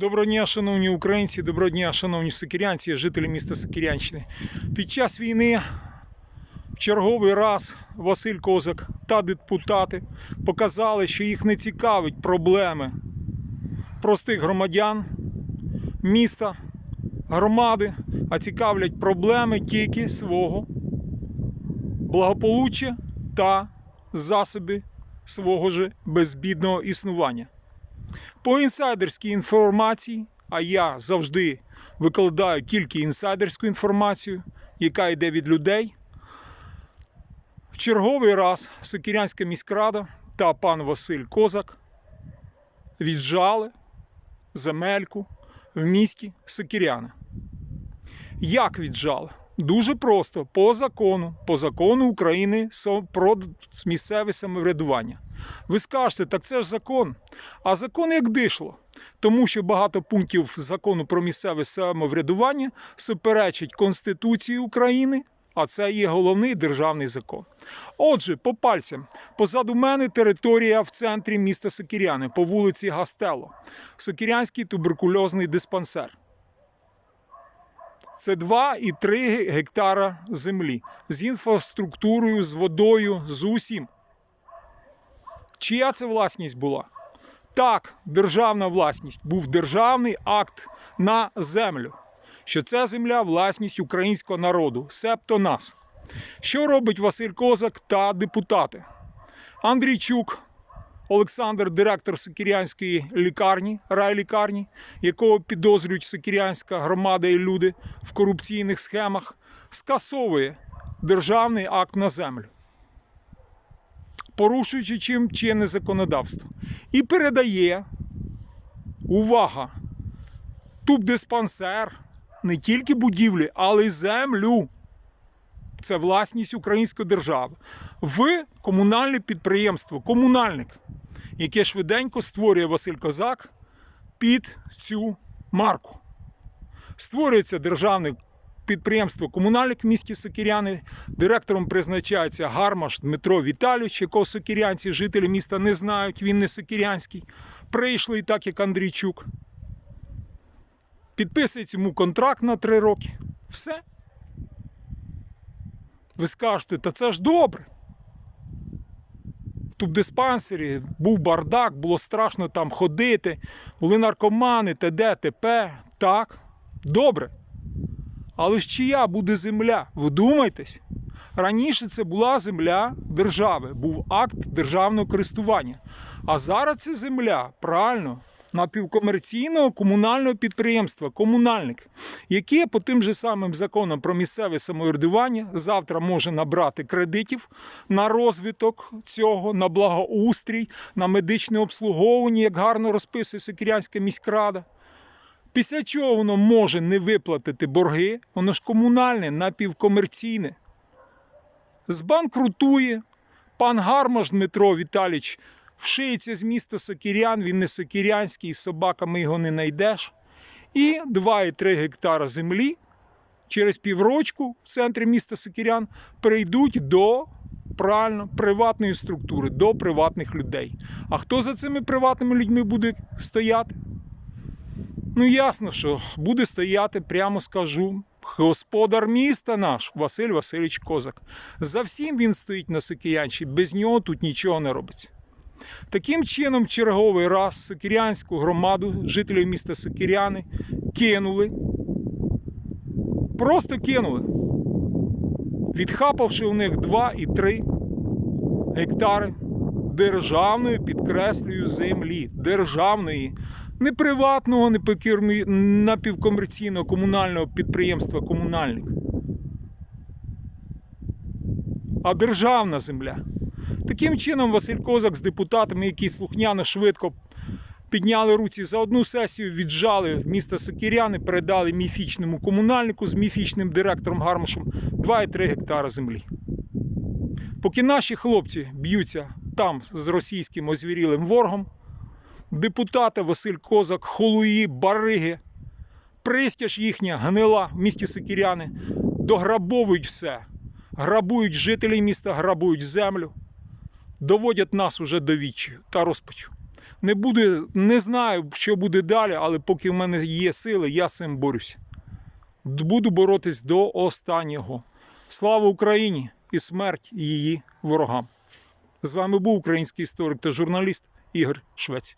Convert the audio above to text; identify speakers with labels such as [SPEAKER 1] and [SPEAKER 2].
[SPEAKER 1] Доброго дня, шановні українці, доброго дня, шановні сокирянці, жителі міста Сокирянщини. Під час війни в черговий раз Василь Козак та депутати показали, що їх не цікавить проблеми простих громадян, міста, громади, а цікавлять проблеми тільки свого благополуччя та засоби свого же безбідного існування. По інсайдерській інформації, а я завжди викладаю тільки інсайдерську інформацію, яка йде від людей. В черговий раз Сокирянська міськрада та пан Василь Козак віджали земельку в місті Сокиряни. Як віджали? Дуже просто, по закону, по закону України про місцеве самоврядування. Ви скажете, так це ж закон. А закон як дишло. Тому що багато пунктів закону про місцеве самоврядування суперечить Конституції України, а це є головний державний закон. Отже, по пальцям, позаду мене територія в центрі міста Сокіряни по вулиці Гастело, Сокірянський туберкульозний диспансер. Це 2,3 гектара землі з інфраструктурою, з водою, з усім. Чия це власність була? Так, державна власність. Був державний акт на землю. Що це земля власність українського народу, себто нас. Що робить Василь Козак та депутати? Андрійчук, Олександр, директор Сокірянської лікарні, райлікарні, якого підозрюють Сокірянська громада і люди в корупційних схемах, скасовує державний акт на землю порушуючи чим чинне законодавство. І передає увага, тубдиспансер не тільки будівлі, але й землю. Це власність української держави в комунальне підприємство, комунальник, яке швиденько створює Василь Козак під цю марку. Створюється державне підприємство комунальник в місті Сокіряни. Директором призначається Гармаш Дмитро Віталійович, якого сокірянці, жителі міста не знають, він не сокірянський. Прийшли так, як Андрійчук. Підписується йому контракт на три роки. Все. Ви скажете, та це ж добре. Тубдиспансері був бардак, було страшно там ходити, були наркомани, т.д., т.п. Так, добре. Але ж чия буде земля? Вдумайтесь. Раніше це була земля держави, був акт державного користування. А зараз це земля, правильно, напівкомерційного комунального підприємства, комунальник, яке по тим же самим законам про місцеве самоврядування завтра може набрати кредитів на розвиток цього, на благоустрій, на медичне обслуговування, як гарно розписує Сокірянська міськрада. Після чого воно може не виплатити борги, воно ж комунальне, напівкомерційне. Збанкрутує. Пан Гармаш Дмитро Віталіч вшиється з міста Сокірян, він не сокірянський, з собаками його не знайдеш. І 2,3 гектара землі через піврочку в центрі міста Сокірян прийдуть до правильно приватної структури, до приватних людей. А хто за цими приватними людьми буде стояти? Ну, ясно, що буде стояти, прямо скажу, господар міста наш Василь Васильович Козак. За всім він стоїть на Сокирянщі, без нього тут нічого не робиться. Таким чином, черговий раз Сокирянську громаду, жителів міста Сокиряни, кинули. Просто кинули. Відхапавши у них 2,3 гектари державної, підкреслюю, землі. Державної не приватного, не напівкомерційного комунального підприємства комунальник, а державна земля. Таким чином, Василь Козак з депутатами, які слухняно швидко підняли руці за одну сесію, віджали в місто Сокіряни, передали міфічному комунальнику з міфічним директором Гармашем 2,3 гектара землі. Поки наші хлопці б'ються там з російським озвірілим ворогом, депутати Василь Козак, Холуї, Бариги, пристяж їхня гнила в місті Сокіряни, дограбовують все. Грабують жителів міста, грабують землю, доводять нас уже до вічі та розпачу. Не буде, не знаю, що буде далі, але поки в мене є сили, я з цим борюся. Буду боротись до останнього. Слава Україні і смерть її ворогам. З вами був український історик та журналіст Ігор Швець.